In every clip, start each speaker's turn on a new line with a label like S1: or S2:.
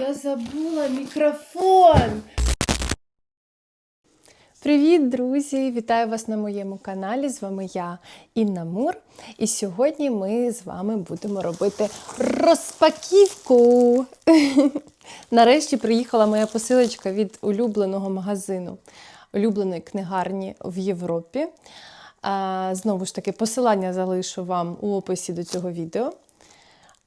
S1: Я забула мікрофон. Привіт, друзі! Вітаю вас на моєму каналі. З вами я, Інна Мур. І сьогодні ми з вами будемо робити розпаківку. Нарешті приїхала моя посилочка від улюбленого магазину, улюбленої книгарні в Європі. Знову ж таки, посилання залишу вам у описі до цього відео.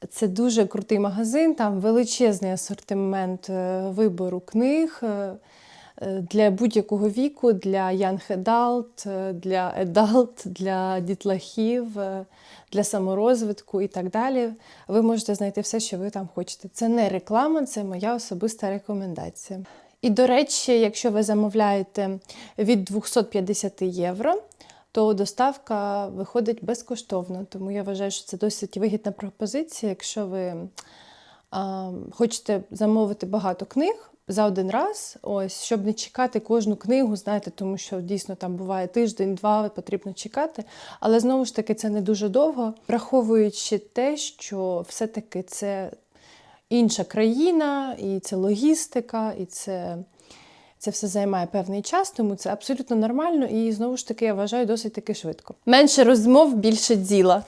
S1: Це дуже крутий магазин, там величезний асортимент е, вибору книг е, е, для будь-якого віку, для young adult, для adult, для дітлахів, для саморозвитку і так далі. Ви можете знайти все, що ви там хочете. Це не реклама, це моя особиста рекомендація. І, до речі, якщо ви замовляєте від 250 євро, то доставка виходить безкоштовно. Тому я вважаю, що це досить вигідна пропозиція, якщо ви а, хочете замовити багато книг за один раз, ось, щоб не чекати кожну книгу, знаєте, тому що дійсно там буває тиждень-два, потрібно чекати. Але знову ж таки це не дуже довго, враховуючи те, що все-таки це інша країна, і це логістика, і це. Це все займає певний час, тому це абсолютно нормально і знову ж таки я вважаю досить таки швидко. Менше розмов, більше діла.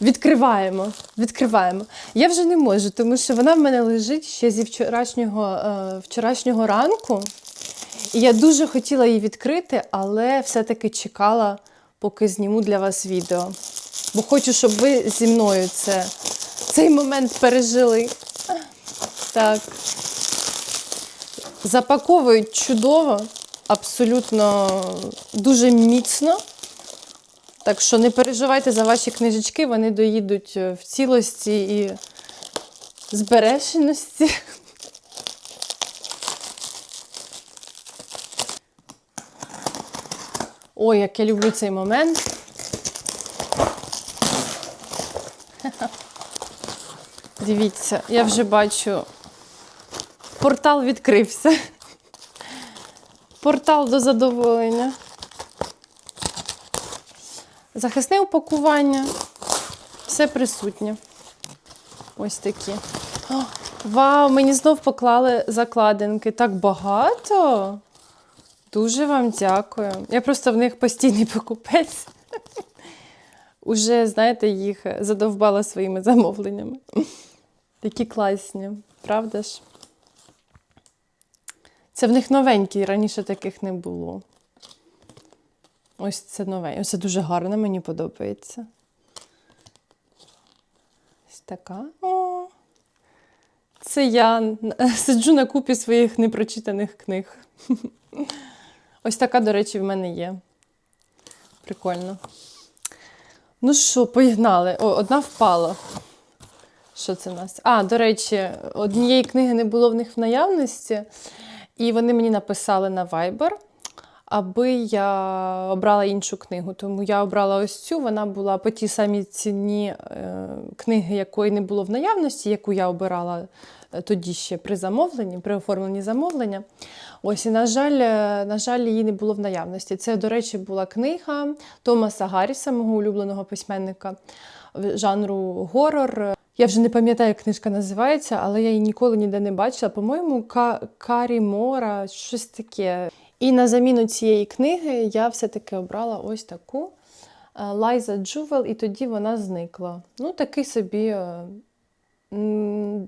S1: Відкриваємо, відкриваємо. Я вже не можу, тому що вона в мене лежить ще зі вчорашнього, е, вчорашнього ранку. І я дуже хотіла її відкрити, але все-таки чекала, поки зніму для вас відео. Бо хочу, щоб ви зі мною це, цей момент пережили. Так. Запаковують чудово, абсолютно дуже міцно. Так що не переживайте за ваші книжечки, вони доїдуть е, в цілості і збереженості. Ой, як я люблю цей момент. Дивіться, я вже бачу портал відкрився. Портал до задоволення. Захисне упакування. Все присутнє. Ось такі. О, вау, мені знов поклали закладинки. Так багато. Дуже вам дякую. Я просто в них постійний покупець. Уже, знаєте, їх задовбала своїми замовленнями. Такі класні, правда ж? Це в них новенькі, раніше таких не було. Ось це нове. Ось це дуже гарно, мені подобається. Ось така. О, це я сиджу на купі своїх непрочитаних книг. Ось така, до речі, в мене є. Прикольно. Ну що, погнали. О, одна впала. Що це в нас? А, до речі, однієї книги не було в них в наявності. І вони мені написали на Viber, аби я обрала іншу книгу. Тому я обрала ось цю. Вона була по тій самій ціні е, книги, якої не було в наявності, яку я обирала е, тоді ще при замовленні, при оформленні замовлення. Ось, і, на жаль, е, на жаль, її не було в наявності. Це, до речі, була книга Томаса Гарріса, мого улюбленого письменника жанру горор. Я вже не пам'ятаю, як книжка називається, але я її ніколи ніде не бачила. По-моєму, Ка- Карі Мора, щось таке. І на заміну цієї книги я все-таки обрала ось таку е, Лайза Джувел, і тоді вона зникла. Ну, такий собі е,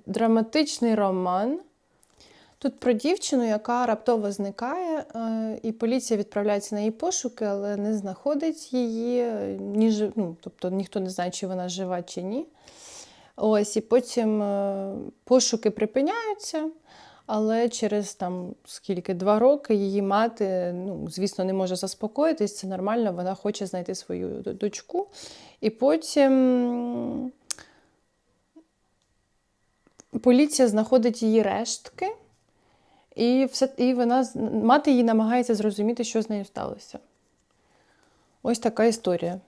S1: драматичний роман. Тут про дівчину, яка раптово зникає, е, і поліція відправляється на її пошуки, але не знаходить її, ні, ну, тобто ніхто не знає, чи вона жива, чи ні. Ось, і потім е, пошуки припиняються, але через там скільки два роки її мати, ну, звісно, не може заспокоїтись, це нормально, вона хоче знайти свою дочку. І потім поліція знаходить її рештки, і, все, і вона, мати її намагається зрозуміти, що з нею сталося. Ось така історія.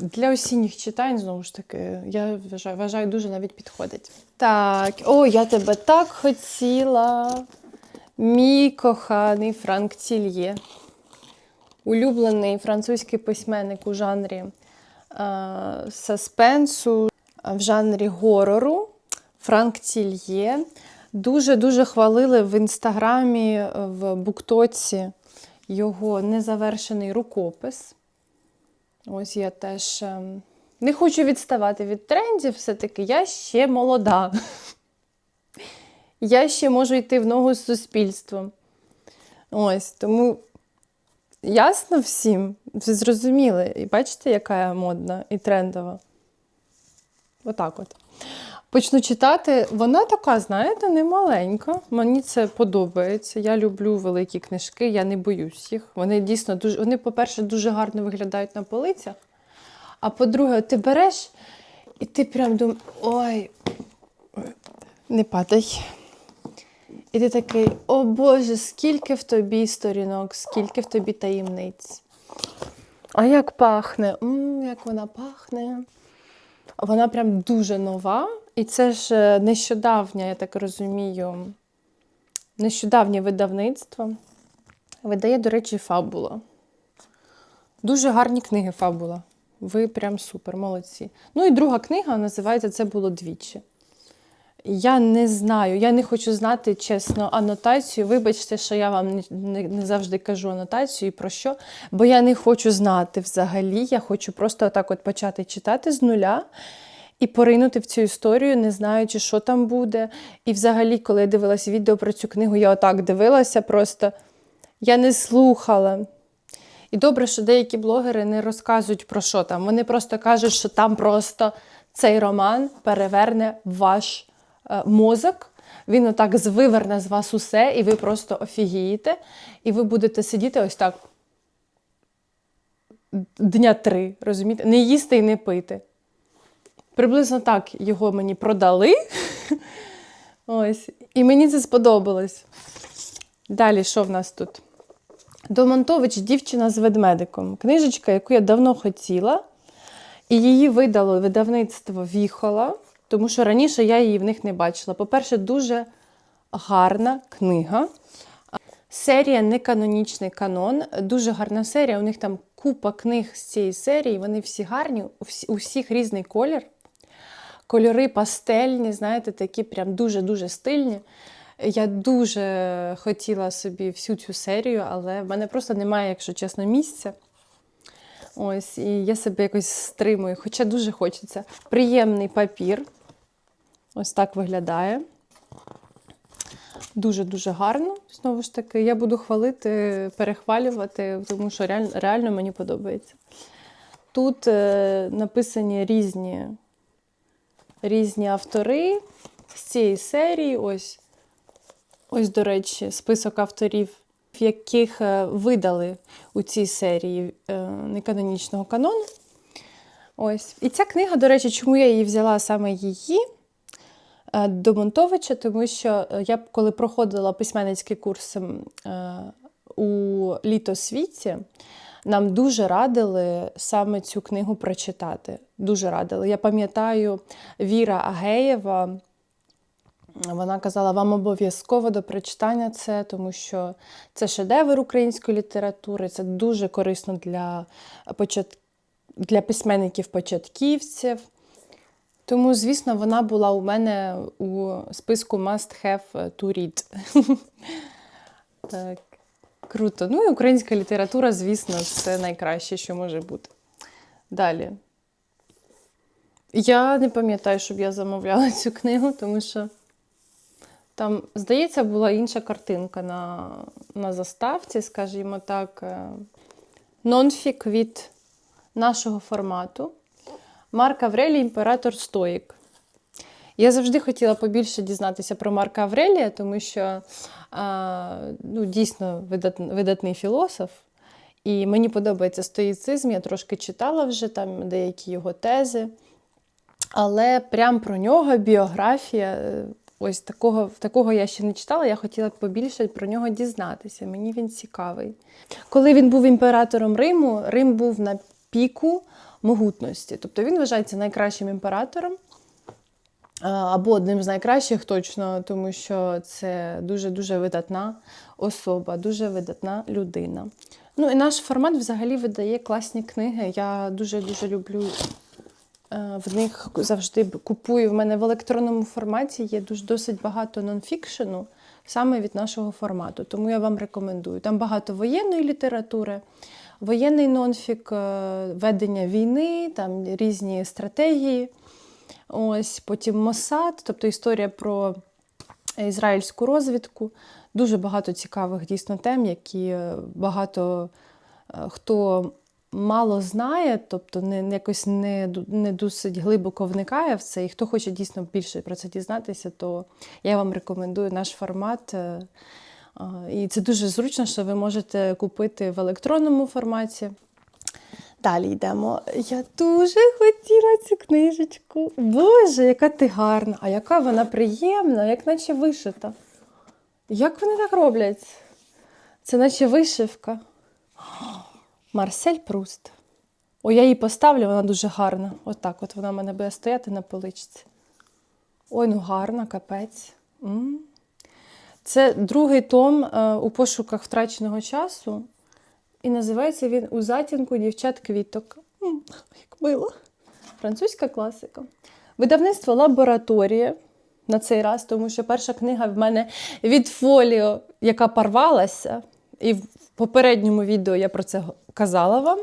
S1: Е, Для осінніх читань, знову ж таки, я вважаю, вважаю дуже навіть підходить. Так, о, я тебе так хотіла. Мій коханий Франк Тільє. Улюблений французький письменник у жанрі е, саспенсу, в жанрі горору. Франк Тільє. Дуже-дуже хвалили в інстаграмі, в Буктоці його незавершений рукопис. Ось я теж ем, не хочу відставати від трендів, все-таки я ще молода. Я ще можу йти в ногу з суспільством. Ось, тому ясно всім, ви зрозуміли. І бачите, яка я модна і трендова. Отак от. Почну читати. Вона така, знаєте, не маленька. Мені це подобається. Я люблю великі книжки, я не боюсь їх. Вони дійсно дуже, вони, по-перше, дуже гарно виглядають на полицях. А по-друге, ти береш і ти прям думаєш, ой, не падай. І ти такий, о Боже, скільки в тобі сторінок, скільки в тобі таємниць. А як пахне? м як вона пахне. Вона прям дуже нова. І це ж е, нещодавнє, я так розумію, нещодавнє видавництво. Видає, до речі, фабула. Дуже гарні книги фабула. Ви прям супер, молодці. Ну і друга книга називається Це було двічі. Я не знаю, я не хочу знати чесно анотацію. Вибачте, що я вам не, завжди кажу анотацію і про що, бо я не хочу знати взагалі. Я хочу просто отак от почати читати з нуля і поринути в цю історію, не знаючи, що там буде. І взагалі, коли я дивилася відео про цю книгу, я отак дивилася, просто я не слухала. І добре, що деякі блогери не розказують про що там. Вони просто кажуть, що там просто цей роман переверне ваш е, мозок. Він отак звиверне з вас усе, і ви просто офігієте, і ви будете сидіти ось так дня три, розумієте? Не їсти і не пити. Приблизно так його мені продали. Ось. І мені це сподобалось. Далі, що в нас тут? Домонтович дівчина з ведмедиком. Книжечка, яку я давно хотіла, і її видало видавництво Віхола, тому що раніше я її в них не бачила. По-перше, дуже гарна книга. Серія Неканонічний канон. Дуже гарна серія. У них там купа книг з цієї серії. Вони всі гарні, у всіх різний колір. Кольори пастельні, знаєте, такі прям дуже-дуже стильні. Я дуже хотіла собі всю цю серію, але в мене просто немає, якщо чесно, місця. Ось, і я себе якось стримую, хоча дуже хочеться. Приємний папір. Ось так виглядає. Дуже-дуже гарно. Знову ж таки, я буду хвалити, перехвалювати, тому що реально, мені подобається. Тут е, написані різні, різні автори з цієї серії. Ось, ось, до речі, список авторів, яких е, видали у цій серії е, неканонічного канону. Ось. І ця книга, до речі, чому я її взяла саме її? е, До Монтовича, тому що я коли проходила письменницький курс у літосвіті, нам дуже радили саме цю книгу прочитати. Дуже радили. Я пам'ятаю, Віра Агеєва. Вона казала, вам обов'язково до прочитання це, тому що це шедевр української літератури, це дуже корисно для, почат... для письменників-початківців. Тому, звісно, вона була у мене у списку must have to read. так, круто. Ну і українська література, звісно, це найкраще, що може бути. Далі. Я не пам'ятаю, щоб я замовляла цю книгу, тому що там, здається, була інша картинка на, на заставці, скажімо так, е, нонфік від нашого формату. Марк Аврелій, імператор Стоїк. Я завжди хотіла побільше дізнатися про Марка Аврелія, тому що а, ну, дійсно видат, видатний філософ. І мені подобається стоїцизм, я трошки читала вже там деякі його тези. Але прям про нього біографія, е, ось такого, такого я ще не читала, я хотіла побільше про нього дізнатися. Мені він цікавий. Коли він був імператором Риму, Рим був на піку могутності. Тобто він вважається найкращим імператором. Або одним з найкращих точно, тому що це дуже-дуже видатна особа, дуже видатна людина. Ну і наш формат взагалі видає класні книги. Я дуже-дуже люблю Е, В них завжди купую. В мене в електронному форматі є дуже досить багато нонфікшену саме від нашого формату. Тому я вам рекомендую. Там багато воєнної літератури, воєнний нонфік, е, ведення війни, там різні стратегії. Ось потім Мосад, тобто історія про ізраїльську розвідку. Дуже багато цікавих дійсно тем, які е, багато е, хто мало знає, тобто не якось не, не досить глибоко вникає в це. І хто хоче дійсно більше про це дізнатися, то я вам рекомендую наш формат. е, І це дуже зручно, що ви можете купити в електронному форматі. Далі йдемо. Я дуже хотіла цю книжечку. Боже, яка ти гарна, а яка вона приємна, як наче вишита. Як вони так роблять? Це наче вишивка. Марсель Пруст. О, я її поставлю, вона дуже гарна. Отак от вона в мене буде стояти на поличці. Ой, ну гарна, капець. М. Це другий том е, у пошуках втраченого часу. І називається він У затінку дівчат квіток. Як мило. Французька класика. Видавництво лабораторія на цей раз, тому що перша книга в мене від фоліо, яка порвалася. І в попередньому відео я про це казала вам,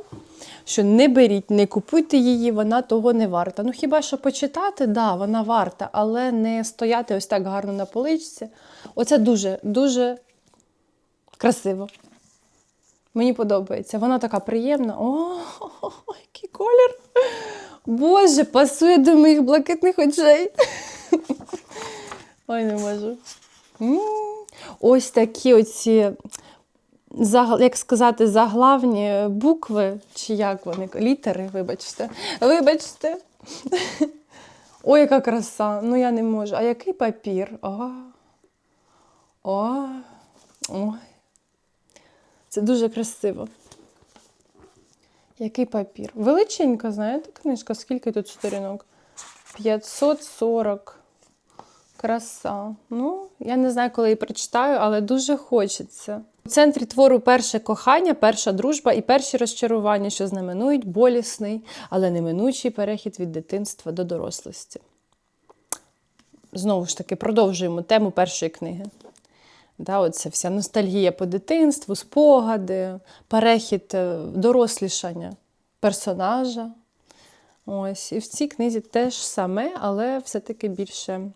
S1: що не беріть, не купуйте її, вона того не варта. Ну хіба що почитати, да, вона варта, але не стояти ось так гарно на поличці. Оце дуже, дуже красиво. Мені подобається. Вона така приємна. О, який колір! Боже, пасує до моїх блакитних очей. Ой, не можу. Ось такі оці, як сказати, заглавні букви, чи як вони, літери, вибачте. Вибачте. Ой, яка краса. Ну я не можу. А який папір? О, о, ой. Це дуже красиво. Який папір? Величенька, знаєте, книжка? Скільки тут сторінок? 540. Краса. Ну, я не знаю, коли її прочитаю, але дуже хочеться. У центрі твору перше кохання, перша дружба і перші розчарування, що знаменують болісний, але неминучий перехід від дитинства до дорослості. Знову ж таки, продовжуємо тему першої книги. Да, оце вся ностальгія по дитинству, спогади, перехід е, дорослішання персонажа. Ось. І в цій книзі теж саме, але все-таки більше,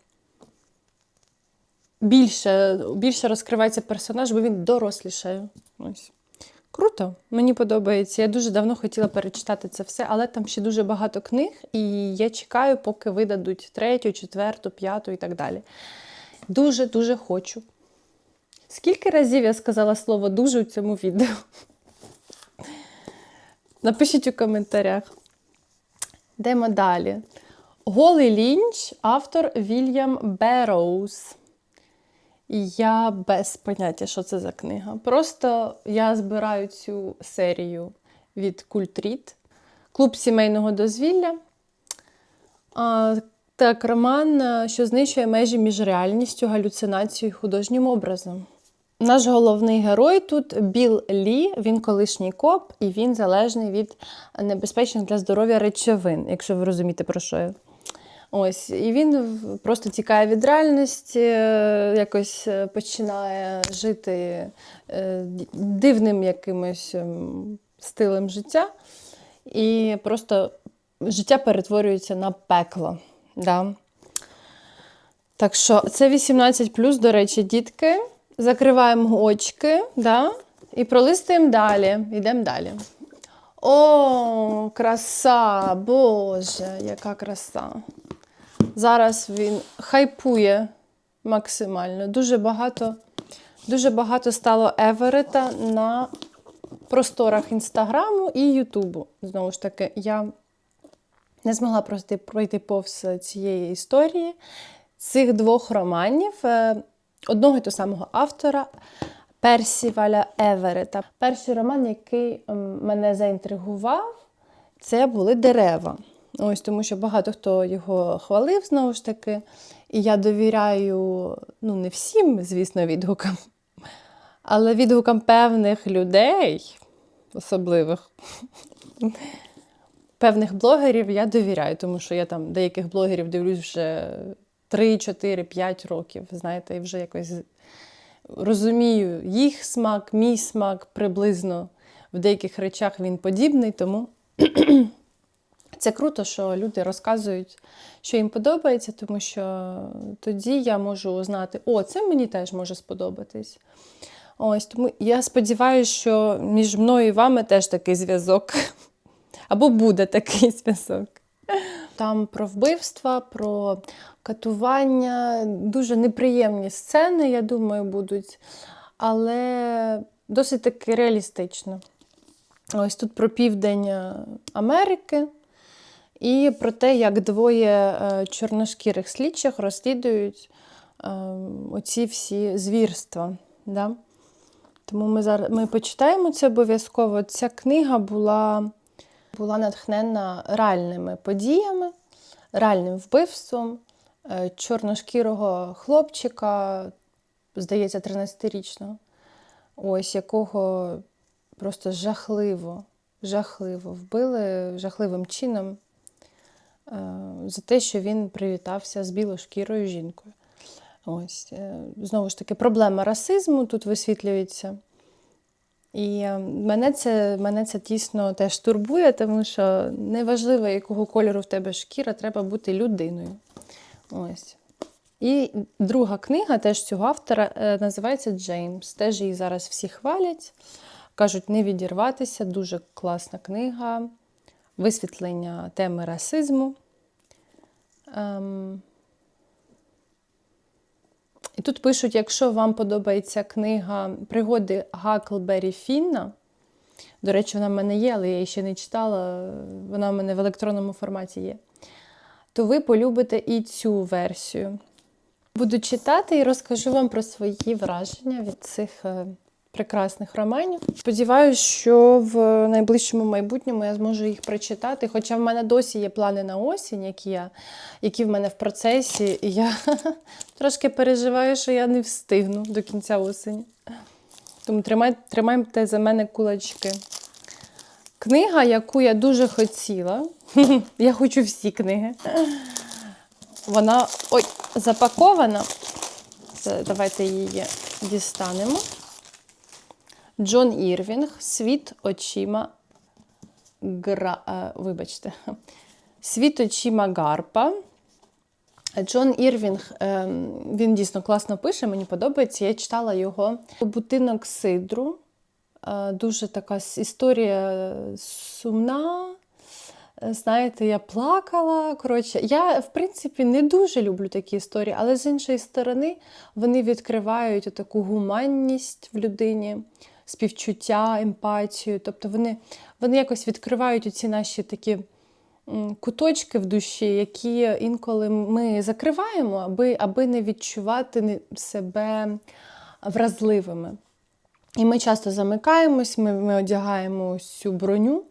S1: більше, більше розкривається персонаж, бо він дорослішає. Ось. Круто, мені подобається. Я дуже давно хотіла перечитати це все, але там ще дуже багато книг, і я чекаю, поки видадуть третю, четверту, п'яту і так далі. Дуже-дуже хочу. Скільки разів я сказала слово дуже у цьому відео? Напишіть у коментарях. Йдемо далі. Голий лінч, автор Вільям Берроуз. Я без поняття, що це за книга. Просто я збираю цю серію від Культріт, клуб сімейного дозвілля. А, так, роман, що знищує межі між реальністю, галюцинацією і художнім образом. Наш головний герой тут Біл Лі, він колишній коп, і він залежний від небезпечних для здоров'я речовин, якщо ви розумієте, про що я. Ось, і він просто тікає від реальності, е, якось е, починає жити е, дивним якимось ем, стилем життя, і просто життя перетворюється на пекло. Да? Так що це 18 до речі, дітки. Закриваємо очки, да? і пролистуємо далі. Йдемо далі. О, краса! Боже, яка краса! Зараз він хайпує максимально. Дуже багато, дуже багато стало Еверета на просторах Інстаграму і Ютубу. Знову ж таки, я не змогла просто пройти повз цієї історії цих двох романів е, одного і того самого автора Персіваля Еверета. Перший роман, який ем, мене заінтригував, це були дерева. Ось тому що багато хто його хвалив знову ж таки. І я довіряю, ну, не всім, звісно, відгукам, але відгукам певних людей, особливих, певних блогерів я довіряю, тому що я там деяких блогерів дивлюсь вже 3, 4, 5 років, знаєте, і вже якось розумію їх смак, мій смак приблизно в деяких речах він подібний, тому це круто, що люди розказують, що їм подобається, тому що тоді я можу узнати, о, це мені теж може сподобатись. Ось тому я сподіваюся, що між мною і вами теж такий зв'язок. Або буде такий зв'язок. Там про вбивства, про катування, дуже неприємні сцени, я думаю, будуть, але досить таки реалістично. Ось тут про південь е, Америки і про те, як двоє е, чорношкірих слідчих розслідують е, оці всі звірства. Да? Тому ми зараз ми почитаємо це обов'язково. Ця книга була, була натхнена реальними подіями, реальним вбивством е, чорношкірого хлопчика, здається, 13-річного, ось якого просто жахливо, жахливо вбили жахливим чином е, за те, що він привітався з білошкірою жінкою. Ось, е, знову ж таки, проблема расизму тут висвітлюється. І е, мене це, мене це тісно теж турбує, тому що неважливо, якого кольору в тебе шкіра, треба бути людиною. Ось. І друга книга теж цього автора е, називається Джеймс. Теж її зараз всі хвалять. Кажуть, не відірватися. Дуже класна книга. Висвітлення теми расизму. Ем... І тут пишуть, якщо вам подобається книга Пригоди Гаклбері Фінна. До речі, вона в мене є, але я її ще не читала. Вона в мене в електронному форматі є. То ви полюбите і цю версію. Буду читати і розкажу вам про свої враження від цих е, прекрасних романів. Сподіваюсь, що в найближчому майбутньому я зможу їх прочитати. Хоча в мене досі є плани на осінь, які, я, які в мене в процесі, і я трошки переживаю, що я не встигну до кінця осені. Тому тримай, тримайте за мене кулачки. Книга, яку я дуже хотіла. Я хочу всі книги. Вона ой, запакована. Давайте її дістанемо. Джон Ірвінг, Світ очима гра... е, вибачте. Світ очима Гарпа. Джон Ірвінг, е, він дійсно класно пише, мені подобається. Я читала його Будинок Сидру. Е, Дуже така історія сумна. Знаєте, я плакала. Коротше, я, в принципі, не дуже люблю такі історії, але з іншої сторони, вони відкривають таку гуманність в людині, співчуття, емпатію. Тобто вони, вони якось відкривають ці наші такі куточки в душі, які інколи ми закриваємо, аби, аби не відчувати себе вразливими. І ми часто замикаємось, ми, ми одягаємо цю броню,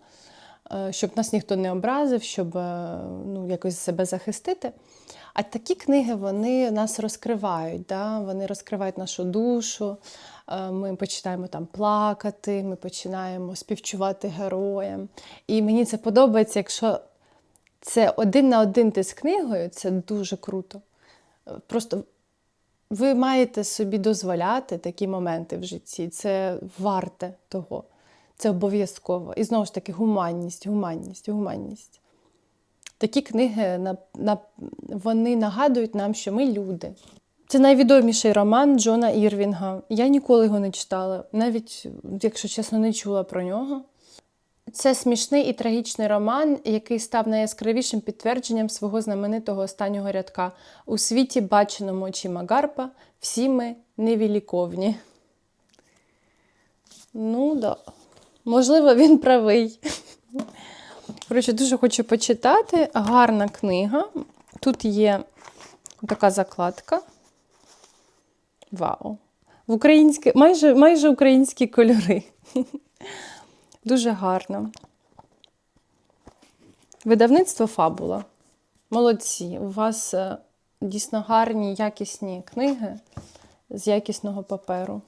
S1: е, щоб нас ніхто не образив, щоб е, ну, якось себе захистити. А такі книги вони нас розкривають, да? вони розкривають нашу душу. е, Ми починаємо там плакати, ми починаємо співчувати героям. І мені це подобається, якщо це один на один ти з книгою, це дуже круто. Просто ви маєте собі дозволяти такі моменти в житті. Це варте того. Це обов'язково. І знову ж таки, гуманність, гуманність, гуманність. Такі книги вони нагадують нам, що ми люди. Це найвідоміший роман Джона Ірвінга. Я ніколи його не читала, навіть, якщо чесно, не чула про нього. Це смішний і трагічний роман, який став найяскравішим підтвердженням свого знаменитого останнього рядка. У світі, баченому очима Гарпа, всі ми невіліковні. Ну, да. Можливо, він правий. Коротше, дуже хочу почитати. Гарна книга. Тут є така закладка. Вау! В українські, майже, майже українські кольори. Дуже гарно. Видавництво Фабула. Молодці. У вас е, дійсно гарні, якісні книги з якісного паперу.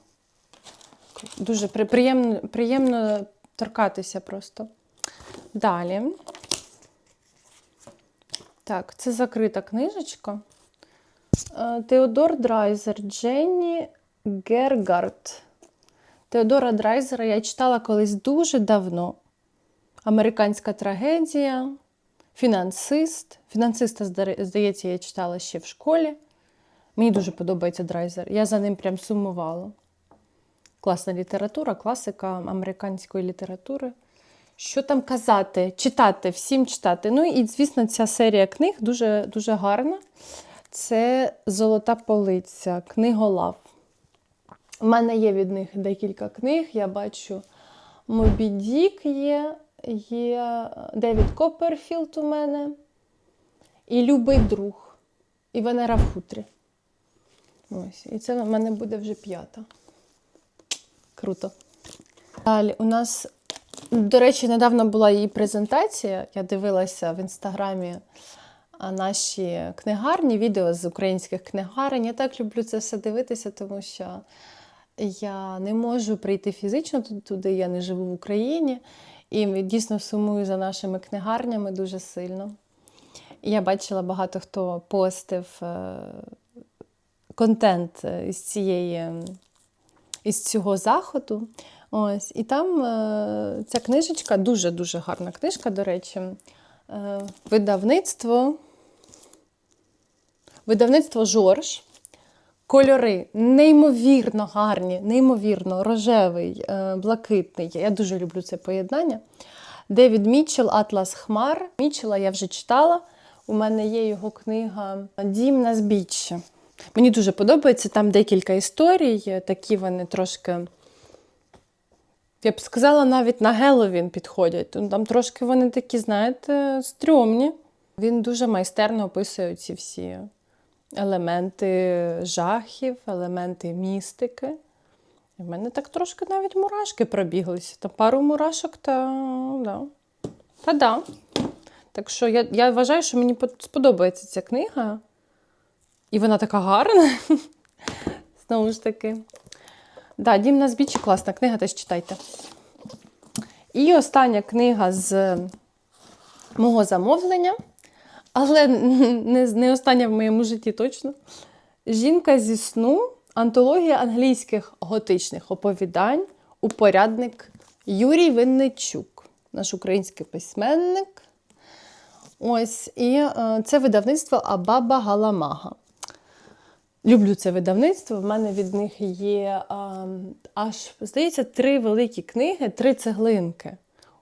S1: Дуже приємно, приємно торкатися просто. Далі. Так, це закрита книжечка. Е, Теодор Драйзер, Дженні Гергард. Теодора Драйзера я читала колись дуже давно. Американська трагедія, фінансист. Фінансиста, здається, я читала ще в школі. Мені дуже подобається Драйзер. Я за ним прям сумувала. Класна література, класика американської літератури. Що там казати? Читати, всім читати. Ну і, звісно, ця серія книг дуже, дуже гарна. Це Золота полиця, книголав. У мене є від них декілька книг. Я бачу Мобі Дік є, є Девід Копперфілд у мене. І Любий друг. І Венера в хутрі. Ось. І це в мене буде вже п'ята. Круто. Далі у нас, до речі, недавно була її презентація. Я дивилася в інстаграмі наші книгарні, відео з українських книгарень. Я так люблю це все дивитися, тому що я не можу прийти фізично ту- туди, я не живу в Україні. І дійсно сумую за нашими книгарнями дуже сильно. Я бачила багато хто постив е, контент е, із цієї із цього заходу. Ось, і там е, ця книжечка, дуже-дуже гарна книжка, до речі, е, видавництво. Видавництво Жорж. Кольори неймовірно гарні, неймовірно рожевий, е, блакитний. Я дуже люблю це поєднання. Девід Мітчелл, Атлас Хмар. Мітчелла я вже читала. У мене є його книга Дім на збіччі. Мені дуже подобається там декілька історій, такі вони трошки, я б сказала, навіть на Геловін підходять. Ну, Там трошки вони такі, знаєте, стрьомні. Він дуже майстерно описує ці всі елементи жахів, елементи містики. І в мене так трошки навіть мурашки пробіглися. Та пару мурашок, та да. Та да. Так що я, я вважаю, що мені сподобається ця книга. І вона така гарна. Знову ж таки. Да, Дім на збіччі класна книга, теж читайте. І остання книга з мого замовлення, але не, не остання в моєму житті точно. Жінка зі сну, антологія англійських готичних оповідань, упорядник Юрій Винничук, наш український письменник. Ось, і е, це видавництво Абаба Галамага. Люблю це видавництво. В мене від них є а, аж, здається, три великі книги, три цеглинки.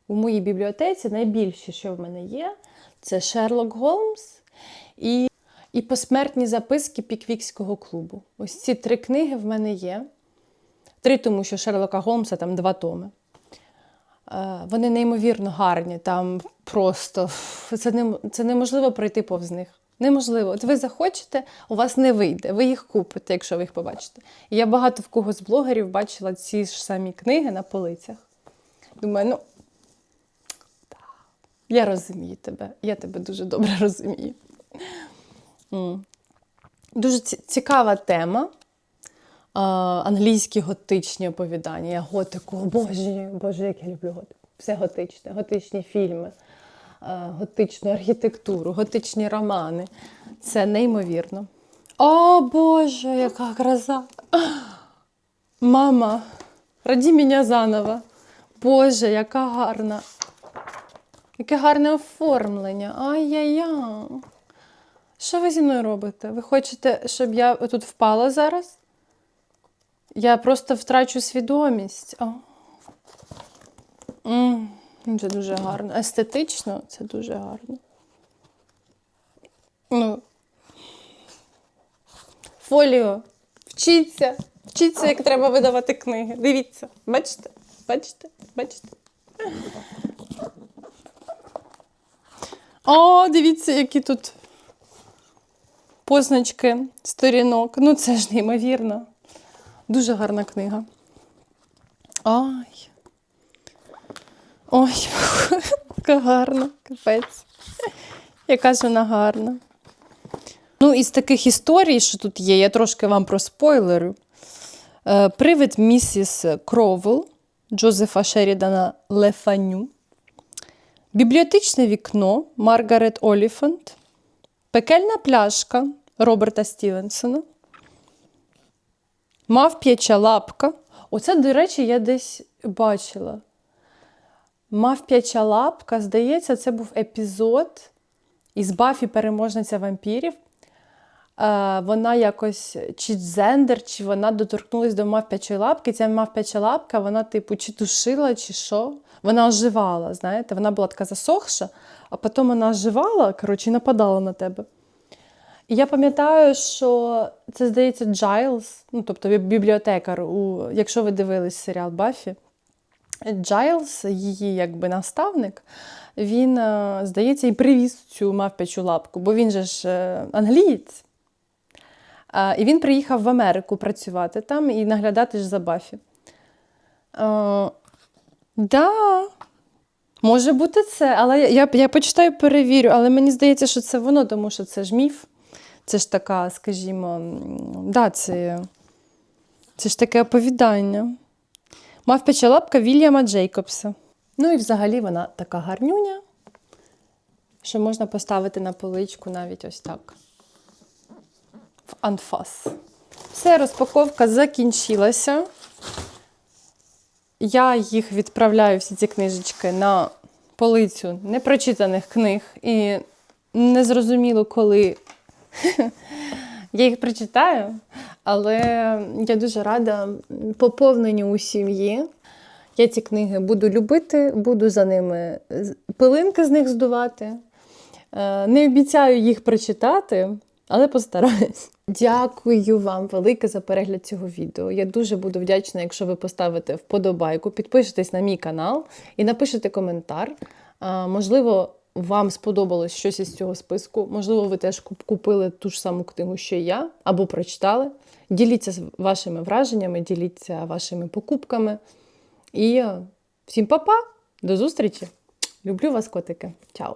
S1: У моїй бібліотеці найбільші, що в мене є, це Шерлок Голмс і, і посмертні записки Піквікського клубу. Ось ці три книги в мене є. Три, тому що Шерлока Голмса там два томи. Вони неймовірно гарні, там просто це, не, це неможливо пройти повз них. Неможливо. От ви захочете, у вас не вийде. Ви їх купите, якщо ви їх побачите. І я багато в кого з блогерів бачила ці ж самі книги на полицях. Думаю, ну я розумію тебе. Я тебе дуже добре розумію. Дуже цікава тема. Англійські готичні оповідання. Я готику обожнюю. Боже, як я люблю готику. Все готичне, готичні фільми, готичну архітектуру, готичні романи. Це неймовірно. О Боже, яка краса! Мама, роді мене заново. Боже, яка гарна. Яке гарне оформлення. Ай-яй-яй. Що ви зі мною робите? Ви хочете, щоб я тут впала зараз? Я просто втрачу свідомість. О. М, Це дуже гарно. Естетично це дуже гарно. Ну. Фоліо. Вчіться. Вчіться, як треба видавати книги. Дивіться. Бачите? Бачите? Бачите? О, дивіться, які тут позначки сторінок. Ну, це ж неймовірно. Дуже гарна книга. Ой. Ой, яка гарна, капець. Яка ж вона гарна. Ну, із таких історій, що тут є, я трошки вам проспойлерю. Е, Привид місіс Кровел Джозефа Шерідана Лефаню. Бібліотечне вікно Маргарет Оліфант. Пекельна пляшка Роберта Стівенсона. Мавп'яча лапка. Оце, до речі, я десь бачила. Мавп'яча лапка, здається, це був епізод із Бафі переможниця вампірів. Е, вона якось чи дзендер, чи вона доторкнулась до мавп'ячої лапки. Ця мавп'яча лапка, вона, типу, чи душила, чи що. Вона оживала, знаєте, вона була така засохша, а потім вона оживала, коротше, і нападала на тебе. І я пам'ятаю, що це, здається, Джайлз, ну, тобто бібліотекар, у, якщо ви дивились серіал Баффі, Джайлз, її якби наставник, він, е, здається, і привіз цю мавпячу лапку, бо він же ж е, англієць. І він приїхав в Америку працювати там і наглядати ж за Баффі. Е, да, може бути це, але я, я почитаю, перевірю, але мені здається, що це воно, тому що це ж міф. Це ж така, скажімо, да, це, це ж таке оповідання. Мавпяча лапка Вільяма Джейкобса. Ну і взагалі вона така гарнюня, що можна поставити на поличку навіть ось так. В анфас. Все, розпаковка закінчилася. Я їх відправляю, всі ці книжечки, на полицю непрочитаних книг. І незрозуміло, коли я їх прочитаю, але я дуже рада поповненню у сім'ї. Я ці книги буду любити, буду за ними пилинки з них здувати. Е, Не обіцяю їх прочитати, але постараюсь. Дякую вам велике за перегляд цього відео. Я дуже буду вдячна, якщо ви поставите вподобайку, підпишетесь на мій канал і напишете коментар. Можливо, вам сподобалось щось із цього списку. Можливо, ви теж купили ту ж саму книгу, що і я, або прочитали. Діліться вашими враженнями, діліться вашими покупками. І е, всім па-па! До зустрічі! Люблю вас, котики. Чао!